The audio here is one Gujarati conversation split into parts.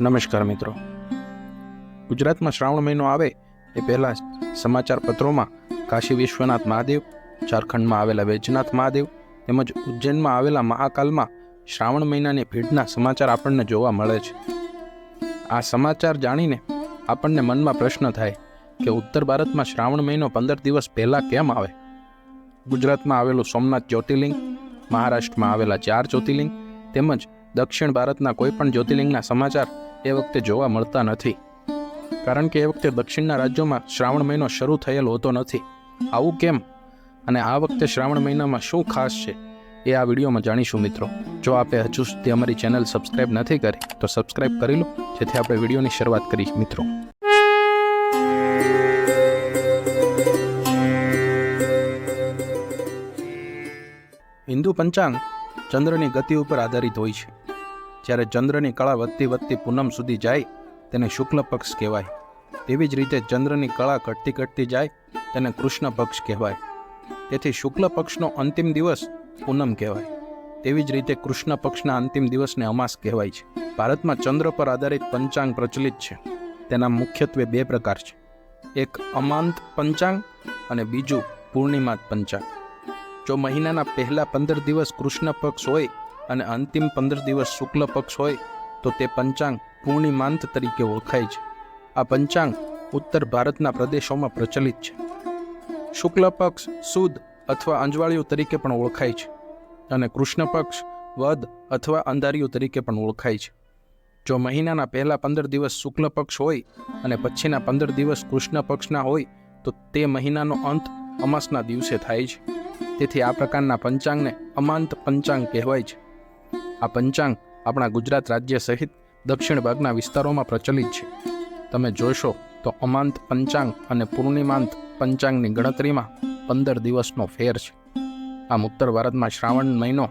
નમસ્કાર મિત્રો. ગુજરાતમાં શ્રાવણ મહિનો આવે એ પહેલાં સમાચાર પત્રોમાં કાશી વિશ્વનાથ મહાદેવ, ઝારખંડમાં આવેલા વૈજનાથ મહાદેવ તેમજ ઉજ્જૈનમાં આવેલા મહાકાલમાં શ્રાવણ મહિનાની ભીડના સમાચાર આપણને જોવા મળે છે. આ સમાચાર જાણીને આપણને મનમાં પ્રશ્ન થાય કે ઉત્તર ભારતમાં શ્રાવણ મહિનો પંદર દિવસ પહેલાં કેમ આવે? ગુજરાતમાં આવેલું સોમનાથ જ્યોતિર્લિંગ, મહારાષ્ટ્રમાં આવેલા ચાર જ્યોતિર્લિંગ તેમજ દક્ષિણ ભારતના કોઈપણ જ્યોતિર્લિંગના સમાચાર એ વખતે જોવા મળતા નથી. કારણ કે એ વખતે દક્ષિણના રાજ્યોમાં શ્રાવણ મહિનો શરૂ થયેલ હોતો નથી. આવું કેમ? અને આ વખતે શ્રાવણ મહિનામાં શું ખાસ છે? એ આ વિડીયોમાં જાણીશું મિત્રો. જો આપે હજુ સુધી અમારી ચેનલ સબસ્ક્રાઇબ નથી કરી, તો સબસ્ક્રાઇબ કરી લો, જેથી આપણે વિડીયોની શરૂઆત કરીએ મિત્રો. હિન્દુ પંચાંગ ચંદ્રની ગતિ ઉપર આધારિત હોય છે. જ્યારે ચંદ્રની કળા વધતી વધતી પૂનમ સુધી જાય, તેને શુક્લ પક્ષ કહેવાય. તેવી જ રીતે ચંદ્રની કળા ઘટતી ઘટતી જાય, તેને કૃષ્ણ પક્ષ કહેવાય. તેથી શુક્લ પક્ષનો અંતિમ દિવસ પૂનમ કહેવાય. તેવી જ રીતે કૃષ્ણ પક્ષના અંતિમ દિવસને અમાસ કહેવાય છે. ભારતમાં ચંદ્ર પર આધારિત પંચાંગ પ્રચલિત છે. તેના મુખ્યત્વે બે પ્રકાર છે. એક અમાંત પંચાંગ અને બીજું પૂર્ણિમાત પંચાંગ. જો મહિનાના પહેલા પંદર દિવસ કૃષ્ણ પક્ષ હોય અને અંતિમ પંદર દિવસ શુક્લ પક્ષ હોય તો તે પંચાંગ પૂર્ણિમાંત તરીકે ઓળખાય છે. આ પંચાંગ ઉત્તર ભારતના પ્રદેશોમાં પ્રચલિત છે. શુક્લ પક્ષ સુદ અથવા અંજવાળિયું તરીકે પણ ઓળખાય છે અને કૃષ્ણ પક્ષ વદ અથવા અંધારિયું તરીકે પણ ઓળખાય છે. જો મહિનાના પહેલા પંદર દિવસ શુક્લ પક્ષ હોય અને પછીના પંદર દિવસ કૃષ્ણ પક્ષના હોય તો તે મહિનાનો અંત અમાસના દિવસે થાય છે. તેથી આ પ્રકારના પંચાંગને અમાંત પંચાંગ કહેવાય છે. આ પંચાંગ આપણા ગુજરાત રાજ્ય સહિત દક્ષિણ ભાગના વિસ્તારોમાં પ્રચલિત છે. તમે જોશો તો અમાંત પંચાંગ અને પૂર્ણિમાંત પંચાંગની ગણતરીમાં પંદર દિવસનો ફેર છે. આમ ઉત્તર ભારતમાં શ્રાવણ મહિનો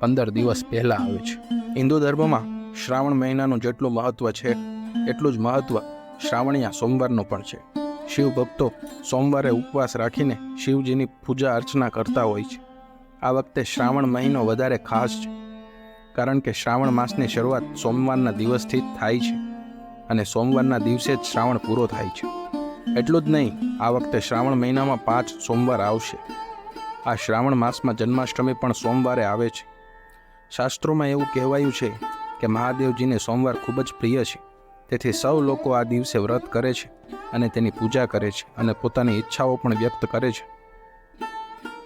પંદર દિવસ પહેલાં આવે છે. હિન્દુ ધર્મમાં શ્રાવણ મહિનાનું જેટલું મહત્ત્વ છે, એટલું જ મહત્ત્વ શ્રાવણીયા સોમવારનું પણ છે. શિવ ભક્તો સોમવારે ઉપવાસ રાખીને શિવજીની પૂજા અર્ચના કરતા હોય છે. આ વખતે શ્રાવણ મહિનો વધારે ખાસ છે. કારણ કે શ્રાવણ માસની શરૂઆત સોમવારના દિવસથી જ થાય છે અને સોમવારના દિવસે જ શ્રાવણ પૂરો થાય છે. એટલું જ નહીં, આ વખતે શ્રાવણ મહિનામાં પાંચ સોમવાર આવશે. આ શ્રાવણ માસમાં જન્માષ્ટમી પણ સોમવારે આવે છે. શાસ્ત્રોમાં એવું કહેવાયું છે કે મહાદેવજીને સોમવાર ખૂબ જ પ્રિય છે. તેથી સૌ લોકો આ દિવસે વ્રત કરે છે અને તેની પૂજા કરે છે અને પોતાની ઈચ્છાઓ પણ વ્યક્ત કરે છે.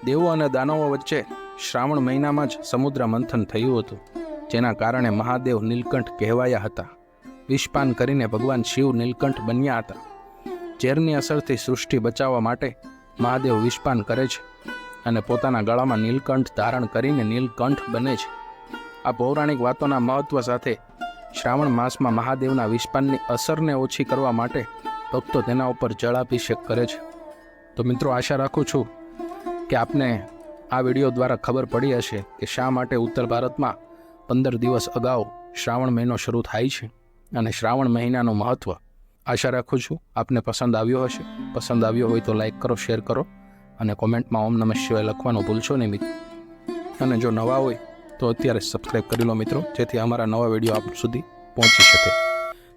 દેવો અને દાનવો વચ્ચે શ્રાવણ મહિનામાં જ સમુદ્ર મંથન થયું હતું. જેના કારણે મહાદેવ નીલકંઠ કહેવાયા હતા. વિષપાન કરીને ભગવાન શિવ નીલકંઠ બન્યા હતા. ઝેરની અસરથી સૃષ્ટિ બચાવવા માટે મહાદેવ વિષપાન કરે છે અને પોતાના ગળામાં નીલકંઠ ધારણ કરીને નીલકંઠ બને છે. આ પૌરાણિક વાતોના મહત્વ સાથે શ્રાવણ માસમાં મહાદેવના વિષપાનની અસરને ઓછી કરવા માટે ભક્તો તેના ઉપર જળાભિષેક કરે છે. તો મિત્રો, આશા રાખું છું કે આપને આ વીડિયો દ્વારા ખબર પડી હશે કે શા માટે ઉત્તર ભારતમાં પંદર દિવસ અગાઉ શ્રાવણ મહિનો શરૂ થાય છે અને શ્રાવણ મહિનાનું મહત્ત્વ આશા રાખું છું આપને પસંદ આવ્યો હશે. પસંદ આવ્યો હોય તો લાઈક કરો શેર કરો અને કોમેન્ટમાં ઓમ નમઃ શિવાય લખવાનું ભૂલશો નહીં મિત્રો. અને જો નવા હોય તો અત્યારે સબસ્ક્રાઈબ કરી લો મિત્રો, જેથી અમારા નવા વીડિયો આપ સુધી પહોંચી શકે.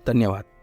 ધન્યવાદ.